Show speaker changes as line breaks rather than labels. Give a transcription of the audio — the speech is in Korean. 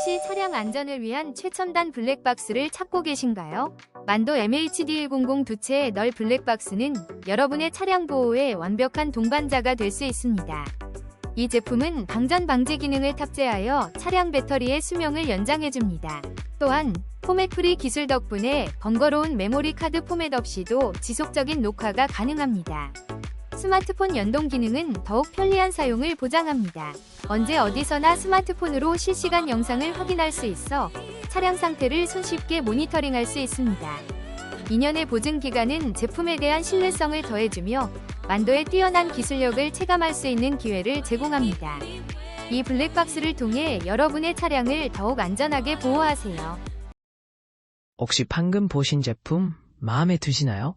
혹시 차량 안전을 위한 최첨단 블랙박스를 찾고 계신가요? 만도 MHD100 두채의 널 블랙박스는 여러분의 차량 보호에 완벽한 동반자가 될 수 있습니다. 이 제품은 방전 방지 기능을 탑재하여 차량 배터리의 수명을 연장해줍니다. 또한 포맷 프리 기술 덕분에 번거로운 메모리 카드 포맷 없이도 지속적인 녹화가 가능합니다. 스마트폰 연동 기능은 더욱 편리한 사용을 보장합니다. 언제 어디서나 스마트폰으로 실시간 영상을 확인할 수 있어 차량 상태를 손쉽게 모니터링할 수 있습니다. 2년의 보증 기간은 제품에 대한 신뢰성을 더해주며 만도의 뛰어난 기술력을 체감할 수 있는 기회를 제공합니다. 이 블랙박스를 통해 여러분의 차량을 더욱 안전하게 보호하세요.
혹시 방금 보신 제품 마음에 드시나요?